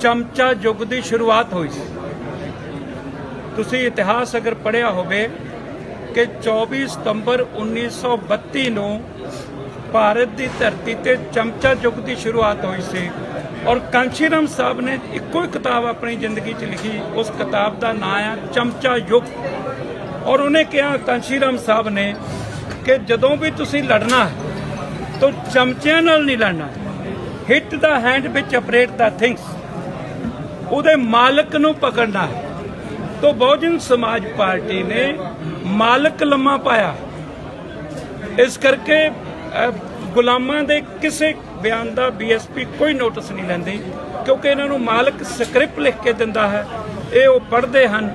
ਚਮਚਾ ਯੁੱਗ ਦੀ ਸ਼ੁਰੂਆਤ ਹੋਈ ਸੀ। ਤੁਸੀਂ ਇਤਿਹਾਸ ਅਗਰ ਪੜ੍ਹਿਆ ਹੋਵੇ ਕਿ 24 ਸਤੰਬਰ 1932 ਨੂੰ ਭਾਰਤ ਦੀ ਧਰਤੀ ਤੇ ਚਮਚਾ ਯੁੱਗ ਦੀ ਸ਼ੁਰੂਆਤ ਹੋਈ ਸੀ ਔਰ ਕਾਂਸ਼ੀਰਾਮ ਸਾਹਿਬ ਨੇ ਇੱਕੋ ਹੀ ਕਿਤਾਬ ਆਪਣੀ ਜ਼ਿੰਦਗੀ 'ਚ ਲਿਖੀ। ਉਸ ਕਿਤਾਬ ਦਾ ਨਾਮ ਆ ਚਮਚਾ ਯੁੱਗ। ਔਰ ਉਹਨੇ ਕਿਹਾ, ਕਾਂਸ਼ੀਰਾਮ ਸਾਹਿਬ ਨੇ ਕਿ ਜਦੋਂ ਵੀ ਤੁਸੀਂ ਲੜਨਾ ਹੈ ਤਾਂ ਚਮਚਿਆਂ ਨਾਲ ਨਹੀਂ ਲੜਨਾ। ਹਿੱਟ ਦਾ ਹੈਂਡ ਵਿੱਚ ਆਪਰੇਟ ਦਾ ਥਿੰਗਸ ਉਹਦੇ ਮਾਲਕ ਨੂੰ ਪਕੜਨਾ ਹੈ। ਤੋਂ ਬਹੁਜਨ ਸਮਾਜ ਪਾਰਟੀ ਨੇ ਮਾਲਕ ਲੰਮਾ ਪਾਇਆ। ਇਸ ਕਰਕੇ ਗੁਲਾਮਾਂ ਦੇ ਕਿਸੇ ਬਿਆਨ ਦਾ ਬੀਐਸਪੀ ਕੋਈ ਨੋਟਿਸ ਨਹੀਂ ਲੈਂਦੀ, ਕਿਉਂਕਿ ਇਹਨਾਂ ਨੂੰ ਮਾਲਕ ਸਕ੍ਰਿਪਟ ਲਿਖ ਕੇ ਦਿੰਦਾ ਹੈ। ਇਹ ਉਹ ਪੜ੍ਹਦੇ ਹਨ।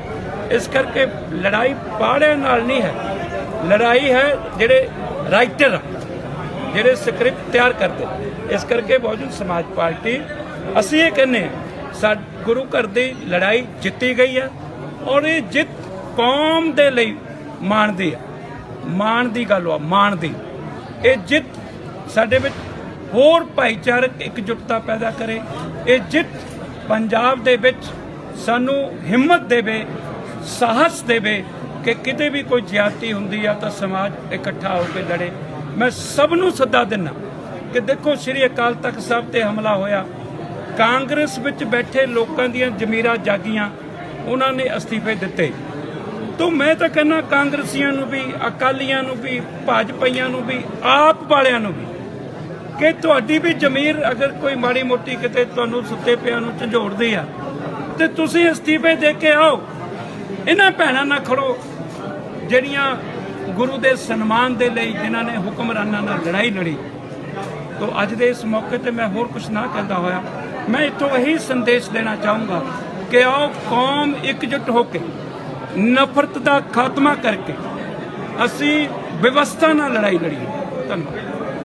ਇਸ ਕਰਕੇ ਲੜਾਈ ਪਾੜਿਆਂ ਨਾਲ ਨਹੀਂ ਹੈ। ਲੜਾਈ ਹੈ ਜਿਹੜੇ ਰਾਈਟਰ, ਜਿਹੜੇ ਸਕ੍ਰਿਪਟ ਤਿਆਰ ਕਰਦੇ। ਇਸ ਕਰਕੇ ਬਹੁਜਨ ਸਮਾਜ ਪਾਰਟੀ, ਅਸੀਂ ਇਹ ਕਹਿੰਦੇ ਸਾ ਗੁਰੂ ਘਰ ਦੀ ਲੜਾਈ ਜਿੱਤੀ ਗਈ ਹੈ ਔਰ ਇਹ ਜਿੱਤ ਕੌਮ ਦੇ ਲਈ ਮਾਣ ਦੀ ਹੈ ਮਾਣ ਦੀ ਗੱਲ ਆ, ਮਾਣ ਦੀ। ਇਹ ਜਿੱਤ ਸਾਡੇ ਵਿੱਚ ਹੋਰ ਭਾਈਚਾਰਕ ਇਕਜੁੱਟਤਾ ਪੈਦਾ ਕਰੇ। ਇਹ ਜਿੱਤ ਪੰਜਾਬ ਦੇ ਵਿੱਚ ਸਾਨੂੰ ਹਿੰਮਤ ਦੇਵੇ, ਸਾਹਸ ਦੇਵੇ ਕਿ ਕਿਤੇ ਵੀ ਕੋਈ ਜ਼ਿਆਦਤੀ ਹੁੰਦੀ ਆ ਤਾਂ ਸਮਾਜ ਇਕੱਠਾ ਹੋ ਕੇ ਲੜੇ। ਮੈਂ ਸਭ ਨੂੰ ਸੱਦਾ ਦਿੰਦਾ ਕਿ ਦੇਖੋ, ਸ੍ਰੀ ਅਕਾਲ ਤਖਤ ਸਾਹਿਬ ਤੇ ਹਮਲਾ ਹੋਇਆ। ਕਾਂਗਰਸ ਵਿੱਚ ਬੈਠੇ ਲੋਕਾਂ ਦੀਆਂ ਜ਼ਮੀਰਾਂ ਜਾਗੀਆਂ, ਉਹਨਾਂ ਨੇ ਅਸਤੀਫੇ ਦਿੱਤੇ। ਤੋ ਮੈਂ ਤਾਂ ਕਹਿੰਦਾ ਕਾਂਗਰਸੀਆਂ ਨੂੰ ਵੀ, ਅਕਾਲੀਆਂ ਨੂੰ ਵੀ, ਭਾਜਪਾਈਆਂ ਨੂੰ ਵੀ, ਆਪ ਵਾਲਿਆਂ ਨੂੰ ਵੀ, ਕਿ ਤੁਹਾਡੀ ਵੀ ਜ਼ਮੀਰ ਅਗਰ ਕੋਈ ਮਾੜੀ ਮੋਟੀ ਕਿਤੇ ਤੁਹਾਨੂੰ ਸੁੱਤੇ ਪਿਆ ਨੂੰ ਝੰਜੋੜਦੀ ਆ, ਤੇ ਤੁਸੀਂ ਅਸਤੀਫੇ ਦੇ ਕੇ ਆਓ। ਇਹਨਾਂ ਭੈਣਾਂ ਨਾਲ ਖੜੋ, ਜਿਹੜੀਆਂ ਗੁਰੂ ਦੇ ਸਨਮਾਨ ਦੇ ਲਈ ਜਿਨ੍ਹਾਂ ਨੇ ਹੁਕਮਰਾਨਾਂ ਨਾਲ ਲੜਾਈ ਲੜੀ। ਤੋ ਅੱਜ ਦੇ ਇਸ ਮੌਕੇ ਤੇ ਮੈਂ ਹੋਰ ਕੁਝ ਨਾ ਕਹਿੰਦਾ ਹੋਇਆ ਮੈਂ ਇੱਥੋਂ ਇਹੀ ਸੰਦੇਸ਼ ਦੇਣਾ ਚਾਹੂੰਗਾ ਕਿ ਆਓ ਕੌਮ ਇਕਜੁੱਟ ਹੋ ਕੇ ਨਫ਼ਰਤ ਦਾ ਖਾਤਮਾ ਕਰਕੇ ਅਸੀਂ ਵਿਵਸਥਾ ਨਾਲ ਲੜਾਈ ਲੜੀਏ। ਧੰਨਵਾਦ।